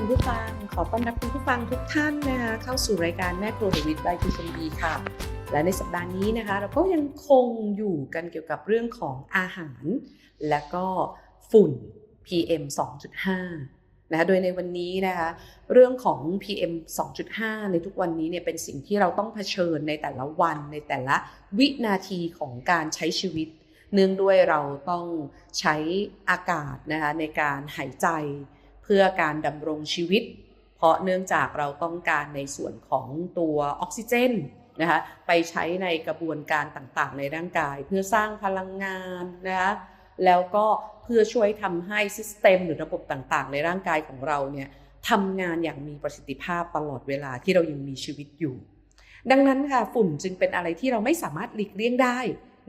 คุณผู้ฟัง ขอต้อนรับคุณผู้ฟังทุกท่านนะคะเข้าสู่รายการแม่ครัววิทย์บายทีชมบีค่ะ และในสัปดาห์นี้นะคะ เราก็ยังคงอยู่กันเกี่ยวกับเรื่องของอาหาร และก็ฝุ่น PM 2.5นะคะโดยในวันนี้นะคะเรื่องของ PM 2.5 ในทุกวันนี้เนี่ยเป็นสิ่งที่เราต้องเผชิญในแต่ละวันในแต่ละวินาทีของการใช้ชีวิต เนื่องด้วยเราต้องใช้อากาศนะคะในการหายใจ พื่อการดำรงชีวิต เพราะเนื่องจากเราต้องการในส่วนของตัวออกซิเจนนะคะไปใช้ในกระบวนการต่างๆ ในร่างกาย เพื่อสร้างพลังงานนะคะแล้วก็เพื่อช่วยทำให้ซิสเต็มหรือระบบต่างๆ ในร่างกายของเราเนี่ยทำงานอย่างมีประสิทธิภาพตลอดเวลาที่เรายังมีชีวิตอยู่ ดังนั้นค่ะฝุ่นจึงเป็นอะไรที่เราไม่สามารถหลีกเลี่ยงได้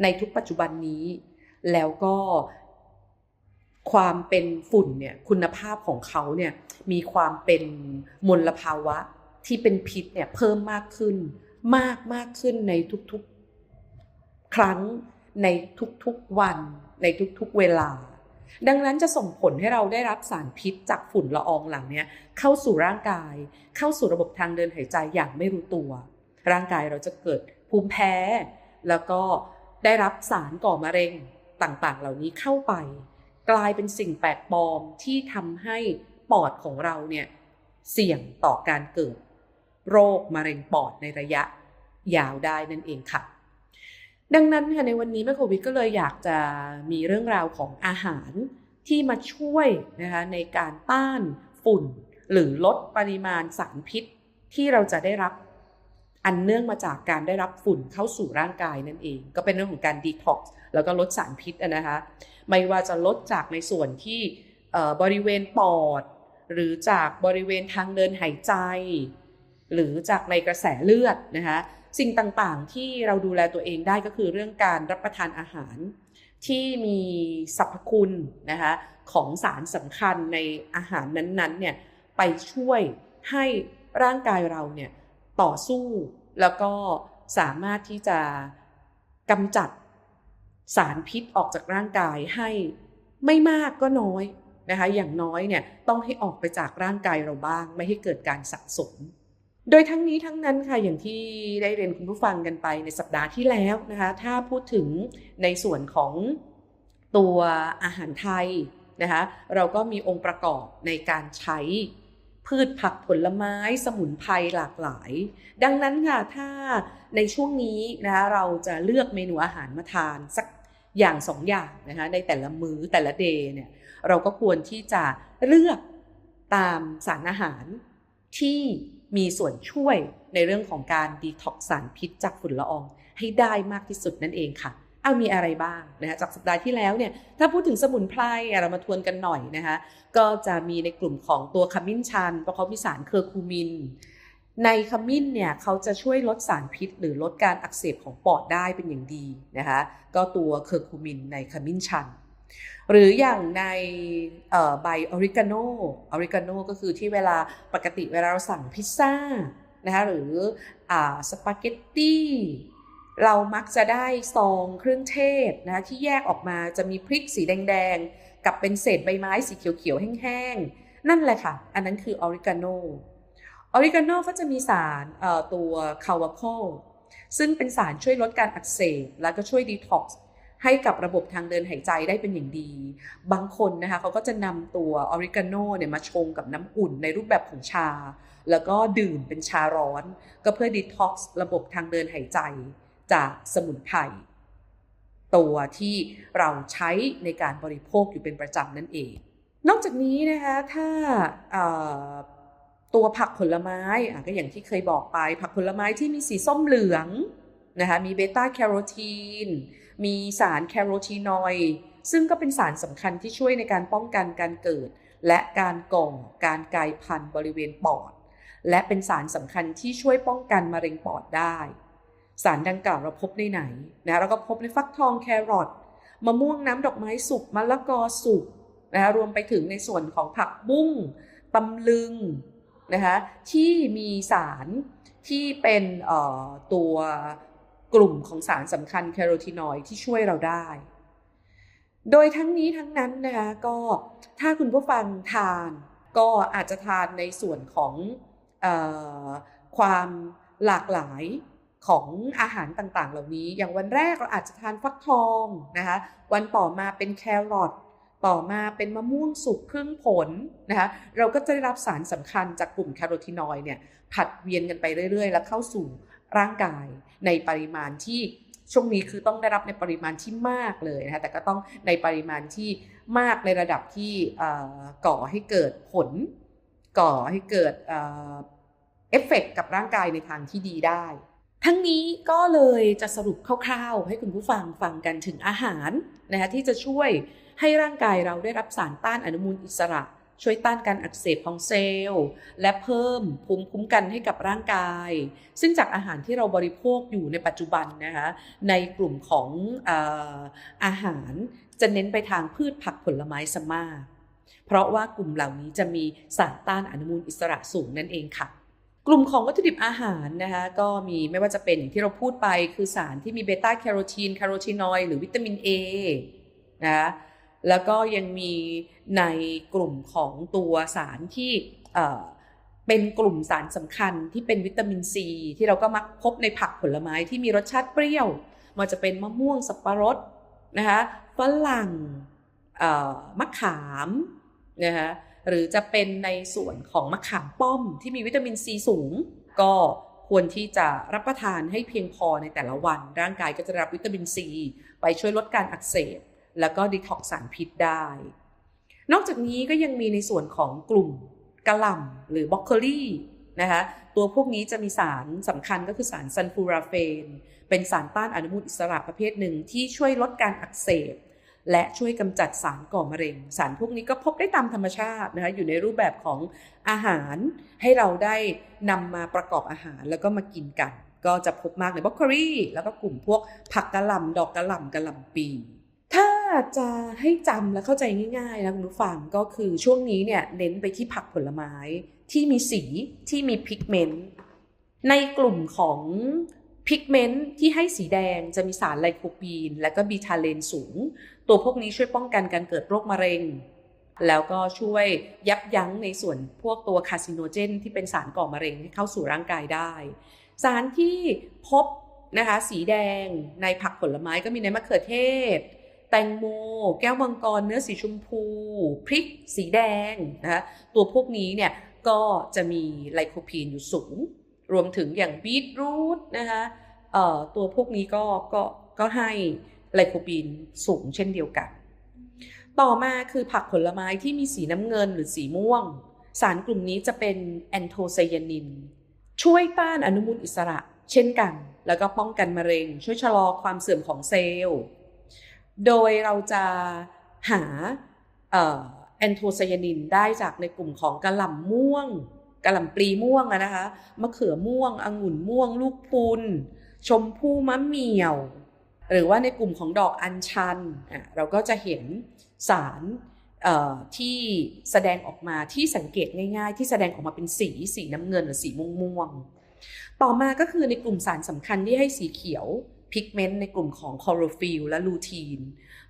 ในทุกปัจจุบันนี้ แล้วก็ ความเป็นฝุ่นเนี่ยคุณภาพของเขาเนี่ยมีความเป็นมลภาวะที่เป็นพิษเนี่ยเพิ่มมากขึ้น มากมากขึ้นในทุกๆ ครั้งในทุกๆวัน ในทุกๆเวลา ดังนั้นจะส่งผลให้เราได้รับสารพิษจากฝุ่นละอองเหล่านี้เข้าสู่ร่างกาย เข้าสู่ระบบทางเดินหายใจอย่างไม่รู้ตัว ร่างกายเราจะเกิดภูมิแพ้ แล้วก็ได้รับสารก่อมะเร็งต่างๆ เหล่านี้เข้าไป กลายเป็นสิ่งแปลกปลอมที่ทำให้ปอดของเราเนี่ยเสี่ยงต่อการเกิด โรคมะเร็งปอดในระยะยาวได้นั่นเองค่ะ ดังนั้นค่ะในวันนี้แม่โควิดก็เลยอยากจะมีเรื่องราวของอาหารที่มาช่วยนะคะในการต้านฝุ่น หรือลดปริมาณสารพิษที่เราจะได้รับ อันเนื่องมาจากการได้รับฝุ่นเข้าสู่ร่างกายนั่นเอง ก็เป็นเรื่องของการดีท็อกซ์แล้วก็ลดสารพิษอะนะคะไม่ว่าจะลดจากในส่วนที่บริเวณปอด หรือจากบริเวณทางเดินหายใจ หรือจากในกระแสเลือดนะคะสิ่งต่างๆที่เราดูแลตัวเองได้ก็คือเรื่องการรับประทานอาหาร ที่มีสรรพคุณนะคะของสารสำคัญในอาหารนั้นๆเนี่ยไปช่วยให้ร่างกายเราเนี่ย ต่อสู้ แล้วก็สามารถที่จะกำจัดสารพิษออกจากร่างกายให้ไม่มากก็น้อยนะคะอย่างน้อยเนี่ยต้องให้ออกไปจากร่างกายเราบ้าง ไม่ให้เกิดการสะสม โดยทั้งนี้ทั้งนั้นค่ะอย่างที่ได้เรียนคุณผู้ฟังกันไปในสัปดาห์ที่แล้วนะคะถ้าพูดถึงในส่วนของตัวอาหารไทยนะคะเราก็มีองค์ประกอบในการใช้ พืชผักผลไม้สมุนไพรหลากหลาย ดังนั้นค่ะถ้าในช่วงนี้นะคะเราจะเลือกเมนูอาหารมาทานสักอย่างสองอย่างนะคะในแต่ละมื้อแต่ละเดย์เนี่ยเราก็ควรที่จะเลือกตามสารอาหารที่มีส่วนช่วยในเรื่องของการดีท็อกสารพิษจากฝุ่นละอองให้ได้มากที่สุดนั่นเองค่ะ เอามีอะไรบ้างนะคะจากสัปดาห์ที่แล้วเนี่ยถ้าพูดถึงสมุนไพรเรามาทวนกันหน่อยนะคะก็จะมีในกลุ่มของตัวขมิ้นชันเพราะเขามีสารเคอร์คูมิน ในขมิ้นเนี่ยเขาจะช่วยลดสารพิษ หรือลดการอักเสบของปอดได้เป็นอย่างดีนะคะก็ตัวเคอร์คูมินในขมิ้นชันหรืออย่างในใบออริกาโนออริกาโนก็คือที่เวลาปกติเวลาเราสั่งพิซซ่านะคะหรืออสปาเกตตี้ เรามักจะได้ซองเครื่องเทศนะที่แยกออกมาจะมีพริกสีแดงๆ กับเป็นเศษใบไม้สีเขียวๆ แห้งๆ นั่นแหละค่ะ อันนั้นคือออริกาโนออริกาโนก็จะมีสารตัวคาวาโคซึ่งเป็นสารช่วยลดการอักเสบแล้วก็ช่วยดีท็อกซ์ให้กับระบบทางเดินหายใจได้เป็นอย่างดี บางคนนะคะเขาก็จะนำตัวออริกาโนเนี่ยมาชงกับน้ำอุ่นในรูปแบบของชา แล้วก็ดื่มเป็นชาร้อน ก็เพื่อดีท็อกซ์ระบบทางเดินหายใจ จากสมุนไพรตัวที่เราใช้ในการบริโภคอยู่เป็นประจำนั่นเอง นอกจากนี้นะคะถ้าตัวผักผลไม้ก็อย่างที่เคยบอกไป ผักผลไม้ที่มีสีส้มเหลืองนะคะมีเบต้าแคโรทีน มีสารแคโรทีนอยด์ซึ่งก็เป็นสารสำคัญที่ช่วยในการป้องกันการเกิด และการก่อการกลายพันธุ์บริเวณปอด และเป็นสารสำคัญที่ช่วยป้องกันมะเร็งปอดได้ สารดังกล่าวเราพบในไหนนะเราก็พบในฟักทองแครอทมะม่วงน้ำดอกไม้สุกมะละกอสุกนะคะรวมไปถึงในส่วนของผักบุ้งตำลึงนะคะที่มีสารที่เป็นตัวกลุ่มของสารสำคัญแคโรทีนอยด์ที่ช่วยเราได้ โดยทั้งนี้ทั้งนั้นนะคะก็ถ้าคุณผู้ฟังทานก็อาจจะทานในส่วนของอความหลากหลาย ของอาหารต่างๆ เหล่านี้ อย่างวันแรกเราอาจจะทานฟักทองนะคะ วันต่อมาเป็นแครอทต่อมาเป็นมะม่วงสุกครึ่งผลนะคะ เราก็จะได้รับสารสำคัญจากกลุ่มแคโรทีนอยด์เนี่ยผัดเวียนกันไปเรื่อย ๆ แล้วเข้าสู่ร่างกายในปริมาณที่ช่วงนี้คือต้องได้รับในปริมาณที่มากเลยนะคะแต่ก็ต้องในปริมาณที่มากในระดับที่ก่อให้เกิดผล ก่อให้เกิดเอ่อเอฟเฟกต์กับร่างกายในทางที่ดีได้ ทั้งนี้ก็เลยจะสรุปคร่าวๆ ให้คุณผู้ฟังฟังกันถึงอาหารนะคะที่จะช่วยให้ร่างกายเราได้รับสารต้านอนุมูลอิสระ ช่วยต้านการอักเสบของเซลล์ และเพิ่มภูมิคุ้มกันให้กับร่างกาย ซึ่งจากอาหารที่เราบริโภคอยู่ในปัจจุบันนะคะในกลุ่มของออาหารจะเน้นไปทางพืชผักผลไม้ซะมาก เพราะว่ากลุ่มเหล่านี้จะมีสารต้านอนุมูลอิสระสูงนั่นเองค่ะ กลุ่มของวัตถุดิบอาหารนะคะก็มีไม่ว่าจะเป็นอย่างที่เราพูดไปคือสารที่มีเบต้าแคโรทีนแคโรทีนอยด์หรือวิตามิน A นะคะแล้วก็ยังมีในกลุ่มของตัวสารที่เป็นกลุ่มสารสำคัญที่เป็นวิตามินซีที่เราก็มักพบในผักผลไม้ที่มีรสชาติเปรี้ยว มันจะเป็นมะม่วงสับปะรดนะคะฝรั่งมะขามนะคะ หรือจะเป็นในส่วนของมะขามป้อมที่มีวิตามินซีสูง ก็ควรที่จะรับประทานให้เพียงพอในแต่ละวัน ร่างกายก็จะรับวิตามินซีไปช่วยลดการอักเสบ แล้วก็ดีท็อกซ์สารพิษได้ นอกจากนี้ก็ยังมีในส่วนของกลุ่มกระหล่ำหรือบรอกโคลีนะคะตัวพวกนี้จะมีสารสำคัญก็คือสารซันฟูราเฟน เป็นสารต้านอนุมูลอิสระประเภทหนึ่งที่ช่วยลดการอักเสบ และช่วยกำจัดสารก่อมะเร็ง สารพวกนี้ก็พบได้ตามธรรมชาตินะคะอยู่ในรูปแบบของอาหาร ให้เราได้นำมาประกอบอาหารแล้วก็มากินกัน ก็จะพบมากในบรอกโคลีแล้วก็กลุ่มพวกผักกะหล่ำดอกกะหล่ำกะหล่ำปีถ้าจะให้จำและเข้าใจง่ายๆนะคุณผู้ฟังก็คือช่วงนี้เนี่ยเน้นไปที่ผักผลไม้ที่มีสีที่มีพิกเมนต์ในกลุ่มของพิกเมนต์ที่ให้สีแดงจะมีสารไลโคปีน และก็บีทาเลนสูง ตัวพวกนี้ช่วยป้องกันการเกิดโรคมะเร็ง แล้วก็ช่วยยับยั้งในส่วนพวกตัวคาซิโนเจน ที่เป็นสารก่อมะเร็งให้เข้าสู่ร่างกายได้ สารที่พบนะคะสีแดงในผักผลไม้ก็มีในมะเขือเทศ แตงโม แก้วมังกร เนื้อสีชมพู พริก สีแดงนะคะตัวพวกนี้เนี่ยก็จะมีไลโคพีนอยู่สูง รวมถึงอย่างบีทรูทนะคะตัวพวกนี้ก็ก็ก็ให้ ไลโคปีนสูงเช่นเดียวกัน ต่อมาคือผักผลไม้ที่มีสีน้ำเงินหรือสีม่วง สารกลุ่มนี้จะเป็นแอนโทไซยานิน ช่วยต้านอนุมูลอิสระ เช่นกัน แล้วก็ป้องกันมะเร็ง ช่วยชะลอความเสื่อมของเซลล์ โดยเราจะหาแอนโทไซยานินได้จากในกลุ่มของกระหล่ำม่วงกระหล่ำปลีม่วงนะคะมะเขือม่วง องุ่นม่วง ลูกพุนชมพู่มะเหมี่ยว หรือว่าในกลุ่มของดอกอัญชันเราก็จะเห็นสารที่แสดงออกมาที่สังเกตง่ายๆ ที่แสดงออกมาเป็นสีสีน้ำเงินหรือสีม่วงๆ ต่อมาก็คือในกลุ่มสารสำคัญที่ให้สีเขียวพิกเมนต์ในกลุ่มของคลอโรฟิลและลูทีน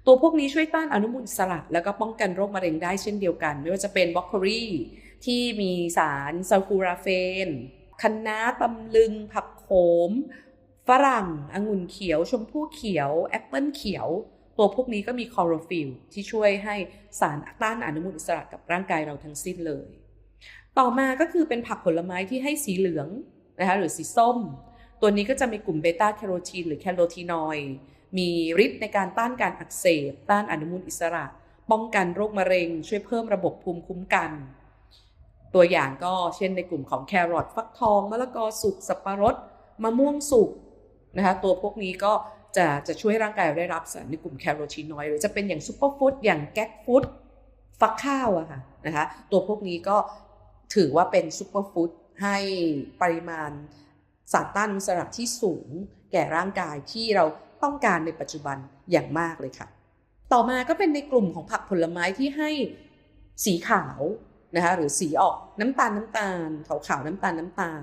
ตัวพวกนี้ช่วยต้านอนุมูลอิสระแล้วก็ป้องกันโรคมะเร็งได้เช่นเดียวกัน ไม่ว่าจะเป็นบรอกโคลีที่มีสารซัลฟูราเฟนคะน้าตำลึง ผักโขม ฝรั่ง องุ่นเขียว ชมพู่เขียว แอปเปิลเขียว ตัวพวกนี้ก็มีคลอโรฟิลที่ช่วยให้สารต้านอนุมูลอิสระกับร่างกายเราทั้งสิ้นเลย ต่อมาก็คือเป็นผักผลไม้ที่ให้สีเหลืองนะคะหรือสีส้ม ตัวนี้ก็จะมีกลุ่มเบต้าแคโรทีนหรือแคโรทีนอยด์มีฤทธิ์ในการต้านการอักเสบ ต้านอนุมูลอิสระ ป้องกันโรคมะเร็ง ช่วยเพิ่มระบบภูมิคุ้มกัน ตัวอย่างก็เช่นในกลุ่มของแครอทฟักทอง มะละกอสุกสับปะรด มะม่วงสุก นะคะตัวพวกนี้ก็จะจะช่วยร่างกายเราได้รับสารในกลุ่มแคโรทีนอยด์หรือจะเป็นอย่างซูเปอร์ฟู้ดอย่างแก๊กฟู้ดฟักข้าวอะค่ะนะคะตัวพวกนี้ก็ถือว่าเป็นซูเปอร์ฟู้ดให้ปริมาณสารต้านอนุมูลอิสระที่สูงแก่ร่างกายที่เราต้องการในปัจจุบันอย่างมากเลยค่ะ ต่อมาก็เป็นในกลุ่มของผักผลไม้ที่ให้สีขาวนะคะหรือสีออกน้ำตาลน้ำตาลขาวๆน้ำตาลน้ำตาล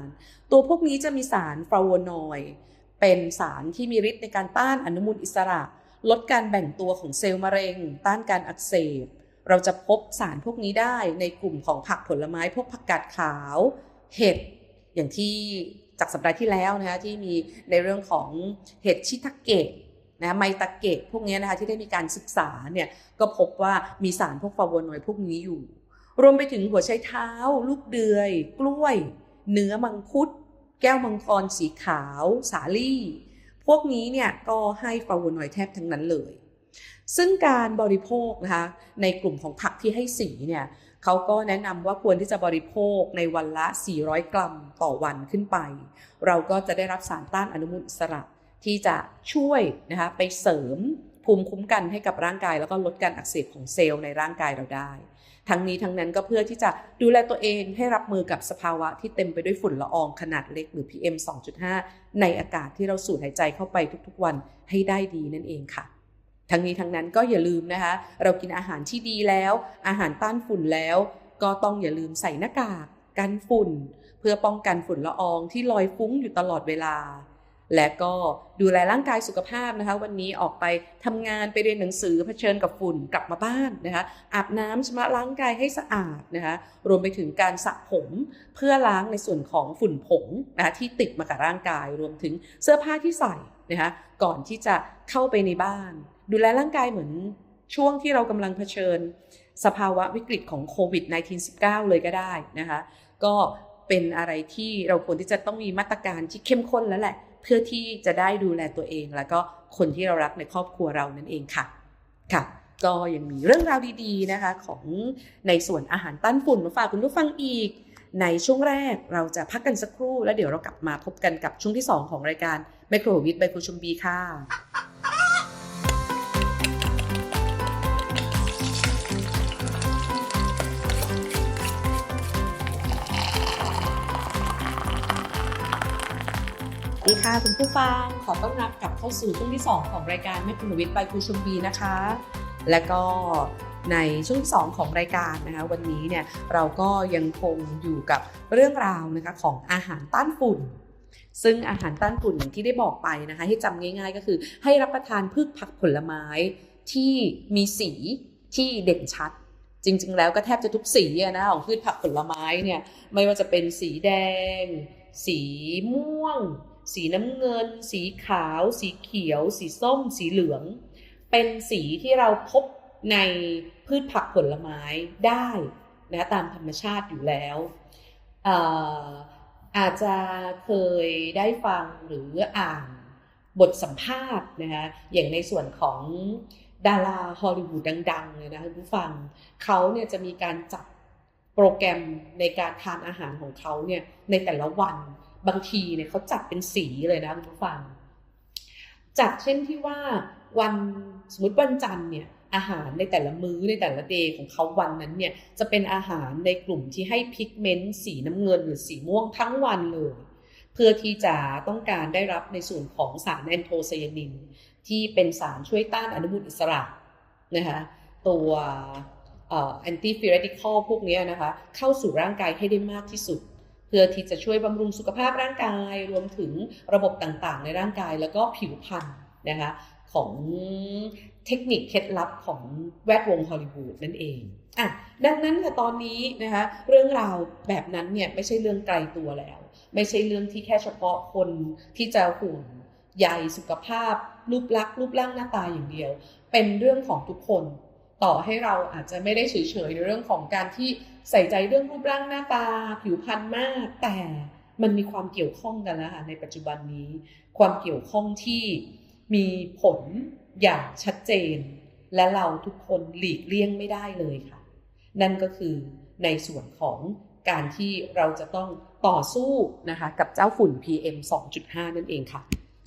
ตัวพวกนี้จะมีสารฟลาโวนอยด์ เป็นสารที่มีฤทธิ์ในการต้านอนุมูลอิสระ ลดการแบ่งตัวของเซลล์มะเร็ง ต้านการอักเสบ เราจะพบสารพวกนี้ได้ในกลุ่มของผักผลไม้ พวกผักกาดขาว เห็ดอย่างที่จากสัปดาห์ที่แล้วนะคะที่มีในเรื่องของเห็ดชิทาเกะนะไมตาเกะพวกนี้นะคะที่ได้มีการศึกษาเนี่ยก็พบว่ามีสารพวกฟลาโวนอยด์พวกนี้อยู่ รวมไปถึงหัวไชเท้า ลูกเดือย กล้วย เนื้อมังคุด แก้วมังกรสีขาว สาลี่ พวกนี้เนี่ยก็ให้ฟลาโวนอยด์แทบทั้งนั้นเลย ซึ่งการบริโภคนะคะในกลุ่มของผักที่ให้สีเนี่ยเขาก็แนะนำว่าควรที่จะบริโภคในวันละ 400 กรัมต่อวันขึ้นไป เราก็จะได้รับสารต้านอนุมูลอิสระที่จะช่วยนะคะไปเสริมภูมิคุ้มกันให้กับร่างกาย แล้วก็ลดการอักเสบของเซลล์ในร่างกายเราได้ ทั้งนี้ทั้งนั้นก็เพื่อที่จะดูแลตัวเองให้รับมือกับสภาวะที่เต็มไปด้วยฝุ่นละอองขนาดเล็กหรือ PM 2.5 ในอากาศที่เราสูดหายใจเข้าไปทุกๆวันให้ได้ดีนั่นเองค่ะ ทั้งนี้ทั้งนั้นก็อย่าลืมนะคะ เรากินอาหารที่ดีแล้ว อาหารต้านฝุ่นแล้ว ก็ต้องอย่าลืมใส่หน้ากากกันฝุ่น เพื่อป้องกันฝุ่นละอองที่ลอยฟุ้งอยู่ตลอดเวลา และก็ดูแลร่างกายสุขภาพนะคะ วันนี้ออกไปทำงานไปเรียนหนังสือเผชิญกับฝุ่นกลับมาบ้านนะคะ อาบน้ำชำระล้างกายให้สะอาดนะคะ รวมไปถึงการสระผมเพื่อล้างในส่วนของฝุ่นผงนะคะที่ติดมากับร่างกาย รวมถึงเสื้อผ้าที่ใส่นะคะก่อนที่จะเข้าไปในบ้าน ดูแลร่างกายเหมือนช่วงที่เรากำลังเผชิญ สภาวะวิกฤตของโควิด -19 เลยก็ได้นะคะ ก็เป็นอะไรที่เราควรที่จะต้องมีมาตรการที่เข้มข้นแล้วแหละ พื่อที่จะได้ดูแลตัวเอง แล้วก็คนที่เรารักในครอบครัวเรานั่นเองค่ะค่ะ ก็ยังมีเรื่องราวดีๆนะคะของในส่วนอาหารต้านฝุ่นมาฝากคุณผู้ฟังอีก ในช่วงแรกเราจะพักกันสักครู่ แล้วเดี๋ยวเรากลับมาพบกันกับช่วงที่ 2 ของรายการไมโครวิทย์ใบคุชุมบีค่ะ ดีค่ะคุณผู้ฟังขอต้อนรับกลับเข้าสู่ช่วงที่ 2 ของรายการแม่คุณวิทย์บครูชมบีนะคะ และก็ในช่วงที่2ของรายการนะคะวันนี้เนี่ยเราก็ยังคงอยู่กับเรื่องราวนะคะของอาหารต้านฝุ่น ซึ่งอาหารต้านฝุ่นอย่างที่ได้บอกไปนะคะให้จำง่าย ๆ ก็คือ ให้รับประทานพืชผักผลไม้ที่มีสีที่เด่นชัดจริง ๆ แล้วก็แทบจะทุกสีนะของพืชผักผลไม้เนี่ยไม่ว่าจะเป็นสีแดง สีม่วง สีน้ำเงิน สีขาว สีเขียว สีส้ม สีเหลือง เป็นสีที่เราพบในพืชผักผลไม้ได้นะตามธรรมชาติอยู่แล้วเอ่อาจจะเคยได้ฟังหรืออ่านบทสัมภาษณ์นะคะอย่างในส่วนของดาราฮอลลีวูดดังๆเลยนะคะคุณผู้ฟังเขาเนี่ยจะมีการจัดโปรแกรมในการทานอาหารของเขาเนี่ยในแต่ละวัน บางทีเนี่ยเขาจัดเป็นสีเลยนะคุณผู้ฟัง จัดเช่นที่ว่าวันสมมติวันจันทร์เนี่ยอาหารในแต่ละมื้อในแต่ละเดย์ของเขาวันนั้นเนี่ยจะเป็นอาหารในกลุ่มที่ให้พิกเมนต์สีน้ำเงินหรือสีม่วงทั้งวันเลย เพื่อที่จะต้องการได้รับในส่วนของสารแอนโทไซยานิน ที่เป็นสารช่วยต้านอนุมูลอิสระนะคะตัวแอนตี้ฟิเรติคอลพวกนี้นะคะเข้าสู่ร่างกายให้ได้มากที่สุด เพื่อที่จะช่วยบำรุงสุขภาพร่างกาย รวมถึงระบบต่างๆ ในร่างกายแล้วก็ผิวพรรณนะคะของเทคนิคเคล็ดลับของแวดวงฮอลลีวูดนั่นเองอะดังนั้นค่ะตอนนี้นะคะเรื่องราวแบบนั้นเนี่ยไม่ใช่เรื่องไกลตัวแล้ว ไม่ใช่เรื่องที่แค่เฉพาะคนที่จะห่วงใยสุขภาพ รูปลักษณ์รูปร่างหน้าตาอย่างเดียว เป็นเรื่องของทุกคน ต่อให้เราอาจจะไม่ได้เฉยๆในเรื่องของการที่ใส่ใจเรื่องรูปร่างหน้าตา ผิวพรรณมาก แต่มันมีความเกี่ยวข้องกันแล้วค่ะในปัจจุบันนี้ ความเกี่ยวข้องที่มีผลอย่างชัดเจน และเราทุกคนหลีกเลี่ยงไม่ได้เลยค่ะ นั่นก็คือในส่วนของการที่เราจะต้องต่อสู้นะคะกับเจ้าฝุ่น PM 2.5 นั่นเองค่ะ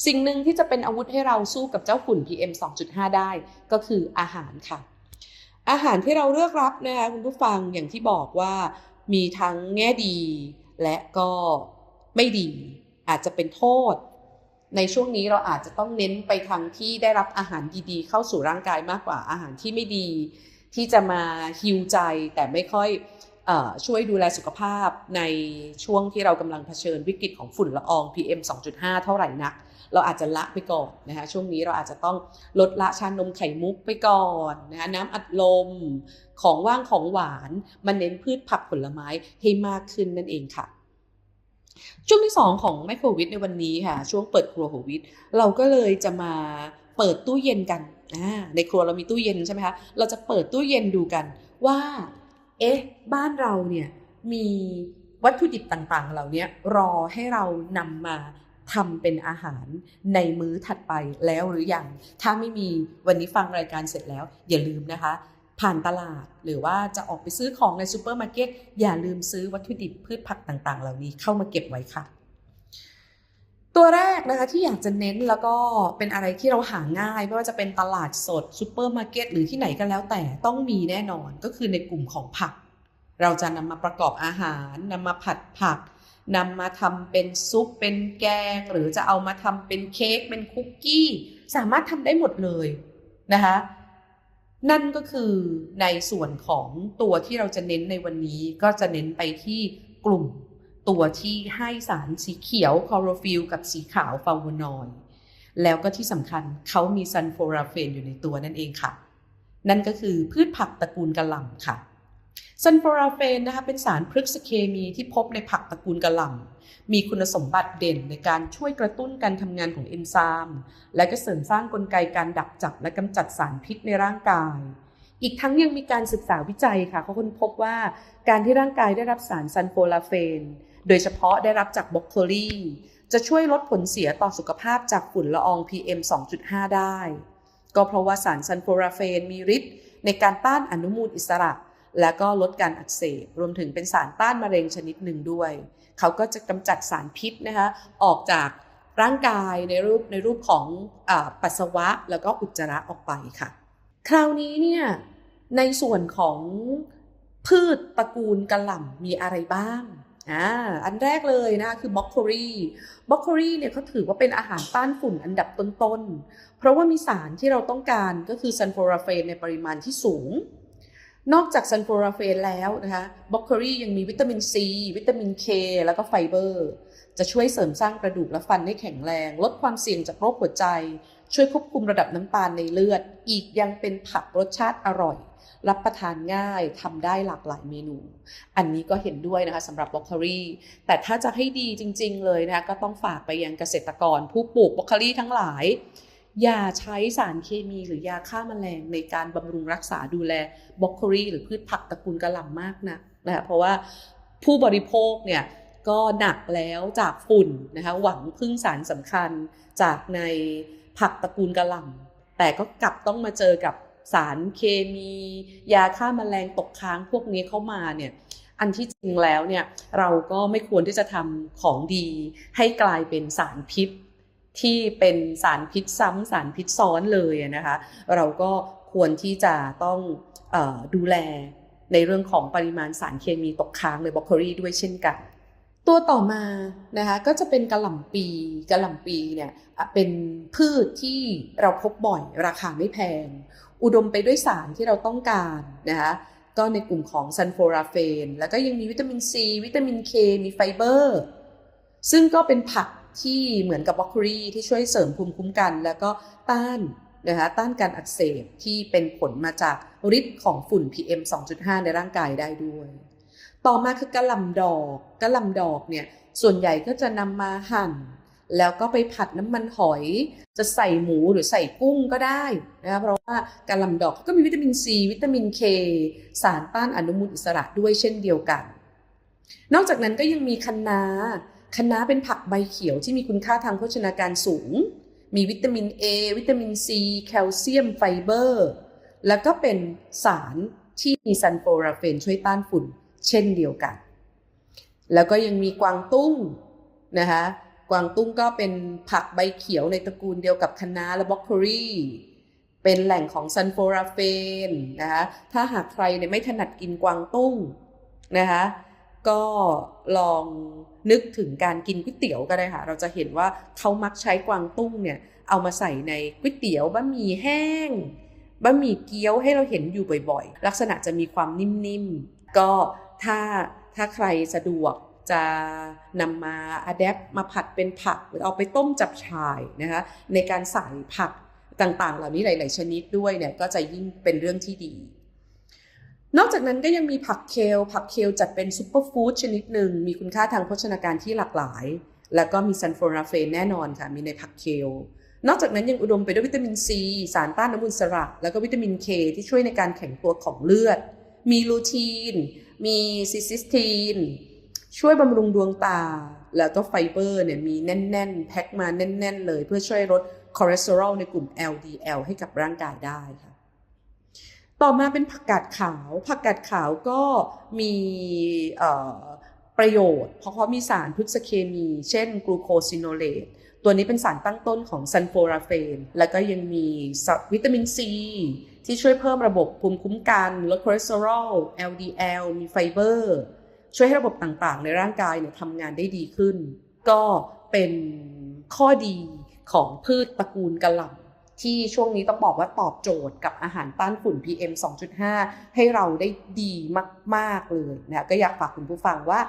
สิ่งหนึ่งที่จะเป็นอาวุธให้เราสู้กับเจ้าฝุ่น PM 2.5 ได้ก็คืออาหารค่ะ อาหารที่เราเลือกรับนะคะคุณผู้ฟังอย่างที่บอกว่ามีทั้งแง่ดีและก็ไม่ดี อาจจะเป็นโทษ ในช่วงนี้เราอาจจะต้องเน้นไปทางที่ได้รับอาหารดีๆ เข้าสู่ร่างกายมากกว่าอาหารที่ไม่ดี ที่จะมาฮิวใจแต่ไม่ค่อยอช่วยดูแลสุขภาพในช่วงที่เรากำลังเผชิญวิกฤตของฝุ่นละออง PM 2.5 เท่าไหร่นัก เราอาจจะละไปก่อนนะคะช่วงนี้เราอาจจะต้องลดละชานมไข่มุกไปก่อนนะคะน้ำอัดลมของว่างของหวานมันเน้นพืชผักผลไม้ให้มากขึ้นนั่นเองค่ะ ช่วงที่ 2 ของไมโครวิทในวันนี้ค่ะ ช่วงเปิดครัวโควิดเราก็เลยจะมาเปิดตู้เย็นกันในครัวเรามีตู้เย็นใช่ไหมคะเราจะเปิดตู้เย็นดูกันว่า เอ๊ะ บ้านเราเนี่ยมีวัตถุดิบต่างๆ เหล่านี้รอให้เรานำมา ทำเป็นอาหารในมื้อถัดไปแล้วหรือยัง ถ้าไม่มีวันนี้ฟังรายการเสร็จแล้ว อย่าลืมนะคะ ผ่านตลาดหรือว่าจะออกไปซื้อของในซูเปอร์มาร์เก็ตอย่าลืมซื้อวัตถุดิบพืชผักต่างๆ เหล่านี้เข้ามาเก็บไว้ค่ะ ตัวแรกนะคะที่อยากจะเน้นแล้วก็เป็นอะไรที่เราหาง่าย ไม่ว่าจะเป็นตลาดสดซูเปอร์มาร์เก็ตหรือที่ไหนก็แล้วแต่ต้องมีแน่นอนก็คือในกลุ่มของผัก เราจะนำมาประกอบอาหารนำมาผัดผัก นำมาทำเป็นซุปเป็นแกง หรือจะเอามาทำเป็นเค้กเป็นคุกกี้ สามารถทำได้หมดเลยนะคะนั่นก็คือในส่วนของตัวที่เราจะเน้นในวันนี้ก็จะเน้นไปที่กลุ่มตัวที่ให้สารสีเขียวคลอโรฟิลกับสีขาวฟลาโวนอยแล้วก็ที่สำคัญเขามีซันโฟราเฟนอยู่ในตัวนั่นเองค่ะ นั่นก็คือพืชผักตระกูลกะหล่ำค่ะ ซันโฟราเฟนนะคะเป็นสารพฤกษเคมีที่พบในผักตระกูลกะหล่ำมีคุณสมบัติเด่นในการช่วยกระตุ้นการทำงานของเอนไซม์และก็เสริมสร้างกลไกการดักจับและกำจัดสารพิษในร่างกาย อีกทั้งยังมีการศึกษาวิจัยค่ะเขาค้นพบว่าการที่ร่างกายได้รับสารซันโฟลาเฟน โดยเฉพาะได้รับจากบรอกโคลีจะช่วยลดผลเสียต่อสุขภาพจากฝุ่นละออง PM 2.5 ได้ ก็เพราะว่าสารซันโฟลาเฟนมีฤทธิ์ในการต้านอนุมูลอิสระ และก็ลดการอักเสบ รวมถึงเป็นสารต้านมะเร็งชนิดหนึ่งด้วย เขาก็จะกำจัดสารพิษนะคะออกจากร่างกายในรูปในรูปของอปัสสาวะแล้วก็อุจจาระออกไปค่ะ คราวนี้เนี่ยในส่วนของพืชตระกูลกระหล่ำมีอะไรบ้างอ่าอันแรกเลยนะคะคือบล็อกโครีบล็อกโครีเนี่ยเขาถือว่าเป็นอาหารต้านฝุ่นอันดับต้นๆ เพราะว่ามีสารที่เราต้องการก็คือซันโฟราเฟนในปริมาณที่สูง นอกจากซันโฟราเฟนแล้วนะคะบล็อกโครียังมีวิตามินซี วิตามินเคแล้วก็ไฟเบอร์ จะช่วยเสริมสร้างกระดูกและฟันให้แข็งแรง ลดความเสี่ยงจากโรคหัวใจ ช่วยควบคุมระดับน้ำตาลในเลือด อีกยังเป็นผักรสชาติอร่อย รับประทานง่ายทำได้หลากหลายเมนู อันนี้ก็เห็นด้วยนะคะสำหรับบล็อกโคลีแต่ถ้าจะให้ดีจริง ๆ เลยนะคะก็ต้องฝากไปยังเกษตรกรผู้ปลูกบล็อกโคลีทั้งหลาย อย่าใช้สารเคมีหรือยาฆ่าแมลงในการบำรุงรักษาดูแลบล็อกโคลีหรือพืชผักตระกูลกระหล่ำมากนะนะคะเพราะว่าผู้บริโภคเนี่ยก็หนักแล้วจากฝุ่นนะคะหวังพึ่งสารสำคัญจากในผักตระกูลกระหล่ำแต่ก็กลับต้องมาเจอกับสารเคมี ยาฆ่าแมลงตกค้างพวกนี้เข้ามาเนี่ยอันที่จริงแล้วเนี่ยเราก็ไม่ควรที่จะทำของดีให้กลายเป็นสารพิษ ที่เป็นสารพิษซ้ำสารพิษซ้อนเลยนะคะเราก็ควรที่จะต้องออดูแลในเรื่องของปริมาณสารเคมีตกค้างในบล็อกโคลีด้วยเช่นกัน ตัวต่อมานะคะก็จะเป็นกระหล่ำปีกระหล่ำปีเนี่ยเป็นพืชที่เราพบบ่อยราคาไม่แพง อุดมไปด้วยสารที่เราต้องการนะคะก็ในกลุ่มของซันโฟราเฟน แล้วก็ยังมีวิตามินซีวิตามินเคมีไฟเบอร์ ซึ่งก็เป็นผัก ที่เหมือนกับบล็อกคลีที่ช่วยเสริมภูมิคุ้มกัน แล้วก็ต้านนะคะต้านการอักเสบที่เป็นผลมาจากฤทธิ์ของฝุ่น PM 2.5 ในร่างกายได้ด้วย ต่อมาคือกระลำดอกกระลำดอกเนี่ยส่วนใหญ่ก็จะนำมาหั่น แล้วก็ไปผัดน้ำมันหอย จะใส่หมูหรือใส่กุ้งก็ได้นะคะเพราะว่ากระลำดอกก็มีวิตามินซีวิตามินเคสารต้านอนุมูลอิสระด้วยเช่นเดียวกัน นอกจากนั้นก็ยังมีคะน้า คะน้าเป็นผักใบเขียวที่มีคุณค่าทางโภชนาการสูง มีวิตามิน A วิตามิน C แคลเซียมไฟเบอร์ แล้วก็เป็นสารที่มีซันโฟราเฟนช่วยต้านฝุ่นเช่นเดียวกัน แล้วก็ยังมีกวางตุ้งนะคะกวางตุ้งก็เป็นผักใบเขียวในตระกูลเดียวกับคะน้าและบล็อกโคลีเป็นแหล่งของซันโฟราเฟนนะคะถ้าหากใครเนี่ยไม่ถนัดกินกวางตุ้งนะคะก็ลอง นึกถึงการกินก๋วยเตี๋ยวก็ได้ค่ะ เราจะเห็นว่าเขามักใช้กวางตุ้งเนี่ยเอามาใส่ในก๋วยเตี๋ยวบะหมี่แห้งบะหมี่เกี๊ยวให้เราเห็นอยู่บ่อยๆ ลักษณะจะมีความนิ่มๆ ก็ถ้าถ้าใครสะดวกจะนำมาอัดแอปมาผัดเป็นผักหรือเอาไปต้มจับฉ่ายนะคะในการใส่ผักต่างๆ เหล่านี้หลาย ๆ ชนิดด้วยเนี่ยก็จะยิ่งเป็นเรื่องที่ดี นอกจากนั้นก็ยังมีผักเคล ผักเคลจัดเป็นซูเปอร์ฟู้ดชนิดหนึ่ง มีคุณค่าทางโภชนาการที่หลากหลาย แล้วก็มีซันโฟราเฟนแน่นอนค่ะ มีในผักเคล นอกจากนั้นยังอุดมไปด้วยวิตามินซี สารต้านอนุมูลอิสระ แล้วก็วิตามินเคที่ช่วยในการแข็งตัวของเลือด มีลูทีน มีซิซิสทีน ช่วยบำรุงดวงตา แล้วก็ไฟเบอร์เนี่ยมีแน่น ๆ แพ็คมาแน่น ๆ เลย เพื่อช่วยลดคอเลสเตอรอลในกลุ่ม LDL ให้กับร่างกายได้ค่ะ ต่อมาเป็นผักกาดขาว ผักกาดขาวก็มีประโยชน์ เพราะเขามีสารพฤกษเคมี เช่นกลูโคซิโนเลตตัวนี้เป็นสารตั้งต้นของซันโฟราเฟน แล้วก็ยังมีวิตามินซี ที่ช่วยเพิ่มระบบภูมิคุ้มกันลดคอเลสเตอรอล LDL มีไฟเบอร์ ช่วยให้ระบบต่างๆ ในร่างกายเนี่ยทำงานได้ดีขึ้น ก็เป็นข้อดีของพืชตระกูลกะหล่ำ ที่ช่วงนี้ต้องบอกว่าตอบโจทย์กับอาหารต้านฝุ่น PM 2.5 ให้เราได้ดีมากๆเลยนะก็อยากฝากคุณผู้ฟังว่า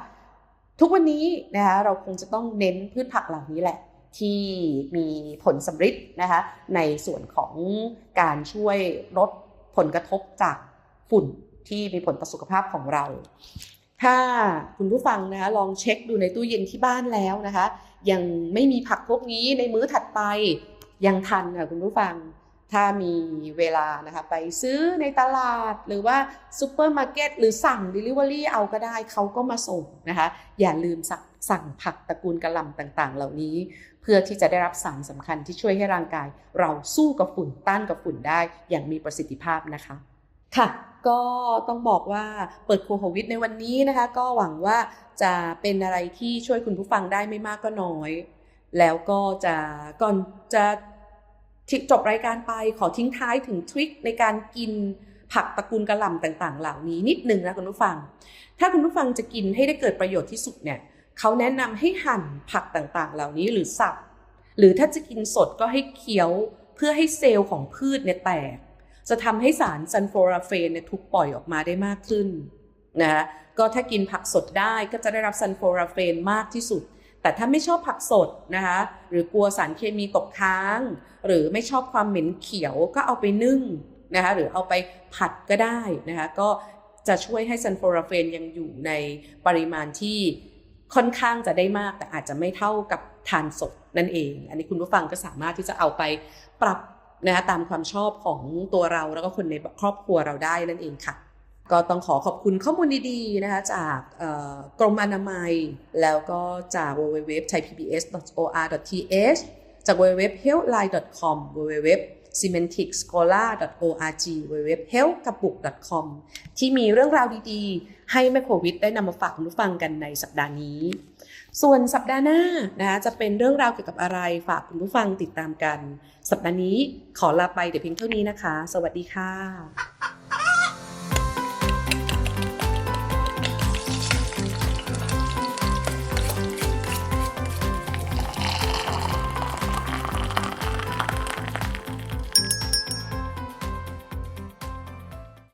ทุกวันนี้นะคะเราคงจะต้องเน้นพืชผักเหล่านี้แหละที่มีผลสำฤทธิ์นะคะในส่วนของการช่วยลดผลกระทบจากฝุ่นที่มีผลต่อสุขภาพของเรา ถ้าคุณผู้ฟังนะคะลองเช็คดูในตู้เย็นที่บ้านแล้วนะคะ ยังไม่มีผักพวกนี้ในมื้อถัดไป ยังทันค่ะคุณผู้ฟัง ถ้ามีเวลานะคะไปซื้อในตลาดหรือว่าซูเปอร์มาร์เก็ตหรือสั่ง Delivery เอาก็ได้เขาก็มาส่งนะคะ อย่าลืมสั่งสั่งผักตระกูลกระหล่ำต่างๆ เหล่านี้ เพื่อที่จะได้รับสารสำคัญที่ช่วยให้ร่างกาย เราสู้กับฝุ่นต้านกับฝุ่นได้อย่างมีประสิทธิภาพนะคะค่ะก็ต้องบอกว่าเปิดครัวโควิดในวันนี้นะคะ ก็หวังว่าจะเป็นอะไรที่ช่วยคุณผู้ฟังได้ไม่มากก็น้อย แล้วก็จะก่อนจะจบรายการไปขอทิ้งท้ายถึงทริคในการกินผักตระกูลกระหล่ำต่าง ๆ เหล่านี้นิดนึงนะคุณผู้ฟัง ถ้าคุณผู้ฟังจะกินให้ได้เกิดประโยชน์ที่สุดเนี่ยเขาแนะนำให้หั่นผักต่างๆ เหล่านี้หรือสับ หรือถ้าจะกินสดก็ให้เคี้ยวเพื่อให้เซลล์ของพืชเนี่ยแตก จะทำให้สารซันโฟราเฟนเนี่ยถูกปล่อยออกมาได้มากขึ้นนะก็ถ้ากินผักสดได้ก็จะได้รับซันโฟราเฟนมากที่สุด แต่ถ้าไม่ชอบผักสดนะคะหรือกลัวสารเคมีตกค้าง หรือไม่ชอบความเหม็นเขียวก็เอาไปนึ่งนะคะหรือเอาไปผัดก็ได้นะคะก็จะช่วยให้ซันโฟราเฟนยังอยู่ในปริมาณที่ค่อนข้างจะได้มาก แต่อาจจะไม่เท่ากับทานสดนั่นเอง อันนี้คุณผู้ฟังก็สามารถที่จะเอาไปปรับนะคะตามความชอบของตัวเราแล้วก็คนในครอบครัวเราได้นั่นเองค่ะ ก็ต้องขอขอบคุณข้อมูลดีๆนะคะจากกรมอนามัย แล้วก็จาก www.thaipbs.or.th จาก www.healthline.com www.cementicscola.org www.healthkapuk.com ที่มีเรื่องราวดีๆ ให้แม่โควิดได้นำมาฝากคุณผู้ฟังกันในสัปดาห์นี้ ส่วนสัปดาห์หน้านะคะจะเป็นเรื่องราวเกี่ยวกับอะไรฝากคุณผู้ฟังติดตามกัน สัปดาห์นี้ขอลาไปแต่เพียงเท่านี้นะคะ สวัสดีค่ะ